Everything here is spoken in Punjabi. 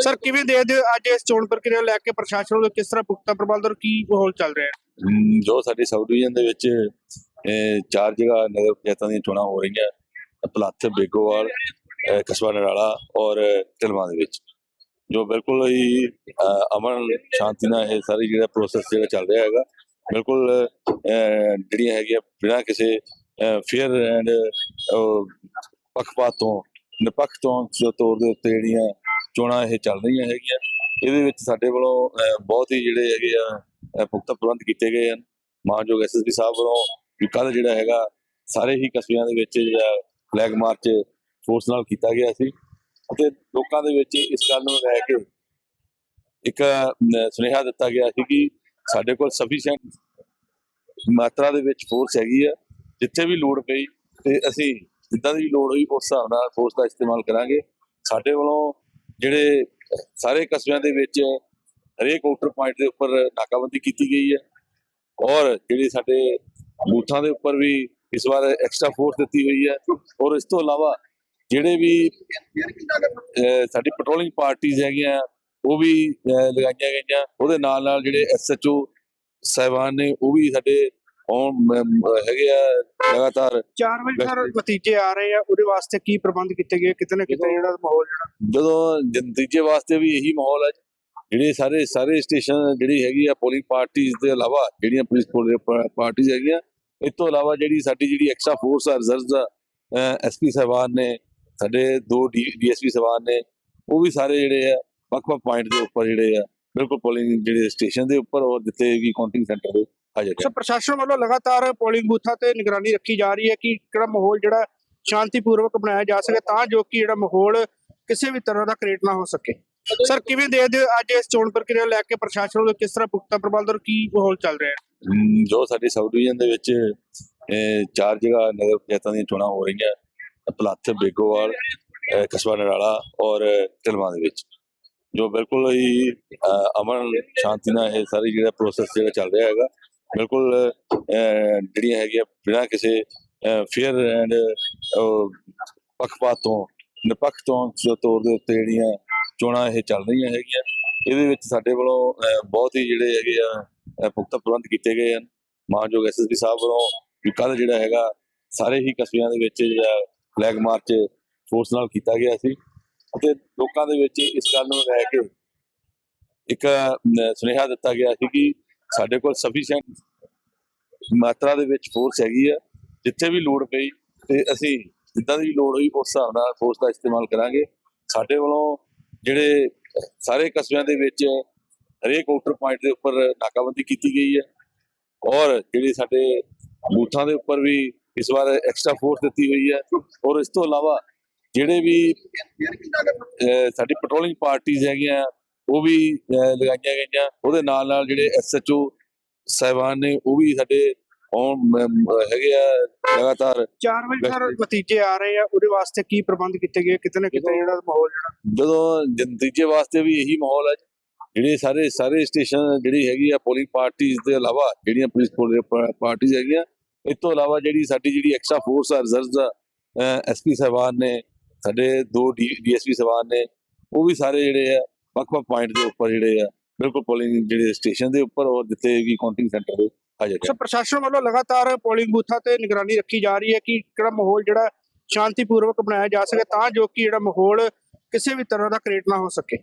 ਸਰ ਕਿਵੇਂ ਦੇ ਦਿਓ ਅੱਜ ਇਸ ਚੋਣ ਪ੍ਰਕਿਰਿਆ ਨੂੰ ਲੈ ਕੇ ਪ੍ਰਸ਼ਾਸਨ ਵੱਲੋਂ ਕਿਸ ਤਰ੍ਹਾਂ ਪੁਖਤਾ ਪ੍ਰਬੰਧ ਔਰ ਕੀ ਮਾਹੌਲ ਚੱਲ ਰਿਹਾ ਹੈ? ਜੋ ਸਾਡੀ ਸਾਊਥ ਡਿਵੀਜ਼ਨ ਦੇ ਵਿੱਚ ਅਹ, ਚਾਰ ਜਗ੍ਹਾ ਨਗਰ ਪੰਚਾਇਤਾਂ ਦੀਆਂ ਚੋਣਾਂ ਹੋ ਰਹੀਆਂ। ਪਲਾਥ ਬੇਗੋਵਾਲ ਅਹ, ਕਸਬਾ ਨਰਾਲਾ ਔਰ ਢਿਲਵਾਂ ਦੇ ਵਿੱਚ। ਜੋ ਬਿਲਕੁਲ ਹੀ ਅਹ, ਅਮਨ ਸ਼ਾਂਤੀ ਨਾਲ ਇਹ ਸਾਰੀ ਜਿਹੜਾ ਪ੍ਰੋਸੈਸ ਜਿਹੜਾ ਚੱਲ ਰਿਹਾ ਹੈਗਾ ਬਿਲਕੁਲ ਅਹ, ਜਿਹੜੀਆਂ ਹੈਗੀਆਂ ਬਿਨਾਂ ਕਿਸੇ ਫੇਅਰ ਐਂਡ ਪੱਖਪਾਤ ਤੋਂ ਨਿਰਪੱਖ ਤੋਂ ਜੋ ਤੌਰ ਦੇ ਉੱਤੇ ਜਿਹੜੀਆਂ ਚੋਣਾਂ ਇਹ ਚੱਲ ਰਹੀਆਂ ਹੈਗੀਆਂ। ਇਹਦੇ ਵਿੱਚ ਸਾਡੇ ਵੱਲੋਂ ਬਹੁਤ ਹੀ ਜਿਹੜੇ ਹੈਗੇ ਆ ਪੁਖਤਾ ਪ੍ਰਬੰਧ ਕੀਤੇ ਗਏ ਹਨ। ਮਾਨਯੋਗ ਐਸਐਸਪੀ ਸਾਹਿਬ ਵੱਲੋਂ ਵੀ ਕੱਲ ਜਿਹੜਾ ਹੈਗਾ, ਸਾਰੇ ਹੀ ਕਸਬਿਆਂ ਦੇ ਵਿੱਚ ਜਿਹੜਾ ਫਲੈਗ ਮਾਰਚ ਫੋਰਸ ਨਾਲ ਕੀਤਾ ਗਿਆ ਸੀ ਅਤੇ ਲੋਕਾਂ ਦੇ ਵਿੱਚ ਇਸ ਗੱਲ ਨੂੰ ਲੈ ਕੇ ਇੱਕ ਸੁਨੇਹਾ ਦਿੱਤਾ ਗਿਆ ਸੀ ਕਿ ਸਾਡੇ ਕੋਲ ਸਫੀਸ਼ੀਐਂਟ ਮਾਤਰਾ ਦੇ ਵਿੱਚ ਫੋਰਸ ਹੈਗੀ ਆ। ਜਿੱਥੇ ਵੀ ਲੋੜ ਪਈ ਤੇ ਅਸੀਂ ਜਿੱਦਾਂ ਦੀ ਵੀ ਲੋੜ ਹੋਈ ਉਸ ਹਿਸਾਬ ਨਾਲ ਫੋਰਸ ਦਾ ਇਸਤੇਮਾਲ ਕਰਾਂਗੇ। ਸਾਡੇ ਵੱਲੋਂ ਜਿਹੜੇ ਸਾਰੇ ਕਸਬਿਆਂ ਦੇ ਵਿੱਚ ਹਰੇਕ ਆਊਟਰ ਪੁਆਇੰਟ ਦੇ ਉੱਪਰ ਨਾਕਾਬੰਦੀ ਕੀਤੀ ਗਈ ਹੈ। ਔਰ ਜਿਹੜੇ ਸਾਡੇ ਬੂਥਾਂ ਦੇ ਉੱਪਰ ਵੀ ਇਸ ਵਾਰ ਐਕਸਟਰਾ ਫੋਰਸ ਦਿੱਤੀ ਹੋਈ ਹੈ। ਔਰ ਇਸ ਤੋਂ ਇਲਾਵਾ ਜਿਹੜੇ ਵੀ ਸਾਡੀ ਪੈਟਰੋਲਿੰਗ ਪਾਰਟੀਆਂ ਹੈਗੀਆਂ, ਉਹ ਵੀ ਲਗਾਈਆਂ ਗਈਆਂ। ਉਹਦੇ ਨਾਲ ਨਾਲ ਜਿਹੜੇ ਐਸਐਚਓ ਸਾਹਿਬਾਨ ਨੇ, ਉਹ ਵੀ ਸਾਡੇ ਮ- ਹੈਗੇ ਆ ਲਗਾਤਾਰ? 4 ਵਜੇ ਸਰ ਨਤੀਜੇ ਆ ਰਹੇ ਆ ਉਹਦੇ ਵਾਸਤੇ ਕੀ ਪ੍ਰਬੰਧ ਕੀਤੇ ਗਏ? ਕਿਤੇ ਨਾ ਕਿਤੇ ਜਿਹੜਾ ਮਾਹੌਲ ਜਿਹੜਾ ਜਦੋਂ ਨਤੀਜੇ ਵਾਸਤੇ ਵੀ ਇਹੀ ਮਾਹੌਲ ਹੈ ਜਿਹੜੇ ਸਾਰੇ ਸਾਰੇ ਸਟੇਸ਼ਨ ਜਿਹੜੀ ਹੈਗੀ ਆ ਪੋਲਿੰਗ ਪਾਰਟੀਆਂ ਦੇ ਇਲਾਵਾ ਜਿਹੜੀਆਂ ਪੁਲਿਸ ਪਾਰਟੀਆਂ ਹੈਗੀਆਂ ਇਸ ਤੋਂ ਇਲਾਵਾ ਜਿਹੜੀ ਸਾਡੀ ਜਿਹੜੀ ਐਕਸਟਰਾ ਫੋਰਸ ਆ ਰਿਜ਼ਰਵ ਦਾ ਐਸਪੀ ਸਾਹਿਬਾਨ ਨੇ ਸਾਡੇ ਦੋ ਡੀਐਸਪੀ ਸਾਹਿਬਾਨ ਨੇ ਉਹ ਵੀ ਸਾਰੇ ਜਿਹੜੇ ਆ ਵੱਖ-ਵੱਖ ਪੁਆਇੰਟ ਦੇ ਉੱਪਰ ਜਿਹੜੇ ਆ ਬਿਲਕੁਲ ਪੋਲਿੰਗ ਜਿਹੜੇ ਸਟੇਸ਼ਨ ਦੇ ਉੱਪਰ ਔਰ ਜਿੱਥੇ ਵੀ ਕਾਊਂਟਿੰਗ ਸੈਂਟਰ ਦੇ ਹਾਜ਼ਰ ਸਰ ਪ੍ਰਸ਼ਾਸਨ ਵੱਲੋਂ ਲਗਾਤਾਰ ਪੋਲਿੰਗ ਬੂਥਾਂ ਤੇ ਨਿਗਰਾਨੀ ਰੱਖੀ ਜਾ ਰਹੀ ਹੈ ਕਿ ਕਿਹੜਾ ਮਾਹੌਲ ਜਿਹੜਾ ਸ਼ਾਂਤੀਪੂਰਵਕ ਬਣਾਇਆ ਜਾ ਸਕੇ ਤਾਂ ਜੋ ਕਿ ਜਿਹੜਾ ਮਾਹੌਲ ਕਿਸੇ ਵੀ ਤਰ੍ਹਾਂ ਦਾ ਕ੍ਰੀਏਟ ਨਾ ਹੋ ਸਕੇ। ਸਰ ਕਿਵੇਂ ਦੇ ਦਿਓ ਅੱਜ ਇਸ ਚੋਣ ਪ੍ਰਕਿਰਿਆ ਲੈ ਕੇ ਪ੍ਰਸ਼ਾਸਨ ਵੱਲੋਂ ਕਿਸ ਤਰ੍ਹਾਂ ਪੁਖਤਾ ਪ੍ਰਬੰਧ ਔਰ ਕੀ ਮਾਹੌਲ ਚੱਲ ਰਿਹਾ ਹੈ? ਜੋ ਸਾਡੀ ਸਾਊਥ ਡਿਵੀਜ਼ਨ ਦੇ ਵਿੱਚ ਚਾਰ ਜਗ੍ਹਾ ਨਗਰ ਪੰਚਾਇਤਾਂ ਦੀਆਂ ਚੋਣਾਂ ਹੋ ਰਹੀਆਂ। ਪਲਾਥ ਬੇਗੋਵਾਲ ਕਸਬਾ ਨਰਾਲਾ ਔਰ ਢਿਲਵਾਂ ਦੇ ਵਿੱਚ। ਜੋ ਬਿਲਕੁਲ ਹੀ ਅਮਨ ਸ਼ਾਂਤੀ ਨਾਲ ਇਹ ਸਾਰੀ ਜਿਹੜਾ ਪ੍ਰੋਸੈਸ ਜਿਹੜਾ ਚੱਲ ਰਿਹਾ ਹੈਗਾ ਬਿਲਕੁਲ ਜਿਹੜੀਆਂ ਹੈਗੀਆਂ ਬਿਨਾਂ ਕਿਸੇ ਫੇਅਰ ਐਂਡ ਪੱਖਪਾਤ ਤੋਂ ਨਿਰਪੱਖ ਤੋਂ ਤੌਰ ਦੇ ਉੱਤੇ ਜਿਹੜੀਆਂ ਚੋਣਾਂ ਇਹ ਚੱਲ ਰਹੀਆਂ ਹੈਗੀਆਂ, ਇਹਦੇ ਵਿੱਚ ਸਾਡੇ ਵੱਲੋਂ ਬਹੁਤ ਹੀ ਜਿਹੜੇ ਹੈਗੇ ਆ ਪੁਖਤਾ ਪ੍ਰਬੰਧ ਕੀਤੇ ਗਏ ਹਨ। ਮਾਨਯੋਗ ਐਸਐਸਪੀ ਸਾਹਿਬ ਵੱਲੋਂ ਵੀ ਕੱਲ ਜਿਹੜਾ ਹੈਗਾ, ਸਾਰੇ ਹੀ ਕਸਬਿਆਂ ਦੇ ਵਿੱਚ ਜਿਹੜਾ ਫਲੈਗ ਮਾਰਚ ਫੋਰਸ ਨਾਲ ਕੀਤਾ ਗਿਆ ਸੀ ਅਤੇ ਲੋਕਾਂ ਦੇ ਵਿੱਚ ਇਸ ਗੱਲ ਨੂੰ ਲੈ ਕੇ ਇੱਕ ਸੁਨੇਹਾ ਦਿੱਤਾ ਗਿਆ ਸੀ ਕਿ ਸਾਡੇ ਕੋਲ ਸਫੀਸ਼ੀਐਂਟ ਮਾਤਰਾ ਦੇ ਵਿੱਚ ਫੋਰਸ ਹੈਗੀ ਆ। ਜਿੱਥੇ ਵੀ ਲੋੜ ਪਈ ਤੇ ਅਸੀਂ ਜਿੱਦਾਂ ਦੀ ਵੀ ਲੋੜ ਹੋਈ, ਉਸ ਹਿਸਾਬ ਨਾਲ ਫੋਰਸ ਦਾ ਇਸਤੇਮਾਲ ਕਰਾਂਗੇ। ਸਾਡੇ ਵੱਲੋਂ ਜਿਹੜੇ ਸਾਰੇ ਕਸਬਿਆਂ ਦੇ ਵਿੱਚ ਹਰੇਕ ਆਊਟਰ ਪੁਆਇੰਟ ਦੇ ਉੱਪਰ ਨਾਕਾਬੰਦੀ ਕੀਤੀ ਗਈ ਹੈ। ਔਰ ਜਿਹੜੇ ਸਾਡੇ ਬੂਥਾਂ ਦੇ ਉੱਪਰ ਵੀ ਇਸ ਵਾਰ ਐਕਸਟਰਾ ਫੋਰਸ ਦਿੱਤੀ ਹੋਈ ਹੈ। ਔਰ ਇਸ ਤੋਂ ਇਲਾਵਾ ਜਿਹੜੇ ਵੀ ਸਾਡੀ ਪੈਟਰੋਲਿੰਗ ਪਾਰਟੀਆਂ ਹੈਗੀਆਂ ਉਹ ਵੀ ਲਗਾਈਆਂ ਗਈਆਂ। ਉਹਦੇ ਨਾਲ ਨਾਲ ਜਿਹੜੇ ਐਸਐਚਓ ਸਾਹਿਬਾਨ ਨੇ ਉਹ ਵੀ ਸਾਡੇ ਹੈਗੇ ਆ ਲਗਾਤਾਰ 4 ਵਜੇ ਸਰ ਨਤੀਜੇ ਆ ਰਹੇ ਆ ਉਹਦੇ ਵਾਸਤੇ ਕੀ ਪ੍ਰਬੰਧ ਕੀਤੇ ਗਏ? ਕਿਤੇ ਨਾ ਕਿਤੇ ਜਿਹੜਾ ਮਾਹੌਲ ਜਿਹੜਾ। ਜਦੋਂ ਨਤੀਜੇ ਵਾਸਤੇ ਵੀ ਇਹੀ ਮਾਹੌਲ ਹੈ ਜਿਹੜੇ ਸਾਰੇ ਸਾਰੇ ਸਟੇਸ਼ਨ ਜਿਹੜੀ ਹੈਗੀ ਆ ਪੋਲਿੰਗ ਪਾਰਟੀਆਂ ਦੇ ਇਲਾਵਾ ਜਿਹੜੀਆਂ ਪੁਲਿਸ ਪਾਰਟੀਆਂ ਹੈਗੀਆਂ ਇਸ ਤੋਂ ਇਲਾਵਾ ਜਿਹੜੀ ਸਾਡੀ ਜਿਹੜੀ ਐਕਸਟਰਾ ਫੋਰਸ ਆ ਰਿਜ਼ਰਵ ਦਾ ਐਸਪੀ ਸਾਹਿਬਾਨ ਨੇ ਸਾਡੇ ਦੋ ਡੀਐਸਪੀ ਸਾਹਿਬਾਨ ਨੇ ਉਹ ਵੀ ਸਾਰੇ ਜਿਹੜੇ ਆ ਵੱਖ-ਵੱਖ ਪੁਆਇੰਟ ਦੇ ਉੱਪਰ ਜਿਹੜੇ ਆ, ਬਿਲਕੁਲ ਪੋਲਿੰਗ ਜਿਹੜੇ ਸਟੇਸ਼ਨ ਦੇ ਉੱਪਰ ਔਰ ਜਿੱਥੇ ਵੀ ਕਾਊਂਟਿੰਗ ਸੈਂਟਰ ਦੇ ਹਾਜ਼ਰ ਸਰ ਪ੍ਰਸ਼ਾਸਨ ਵੱਲੋਂ ਲਗਾਤਾਰ ਪੋਲਿੰਗ ਬੂਥਾਂ ਤੇ ਨਿਗਰਾਨੀ ਰੱਖੀ ਜਾ ਰਹੀ ਹੈ ਕਿ ਕਿਹੜਾ ਮਾਹੌਲ ਜਿਹੜਾ ਸ਼ਾਂਤੀਪੂਰਵਕ ਬਣਾਇਆ ਜਾ ਸਕੇ ਤਾਂ ਜੋ ਕਿ ਜਿਹੜਾ ਮਾਹੌਲ ਕਿਸੇ ਵੀ ਤਰ੍ਹਾਂ ਦਾ ਕ੍ਰੀਏਟ ਨਾ ਹੋ ਸਕੇ।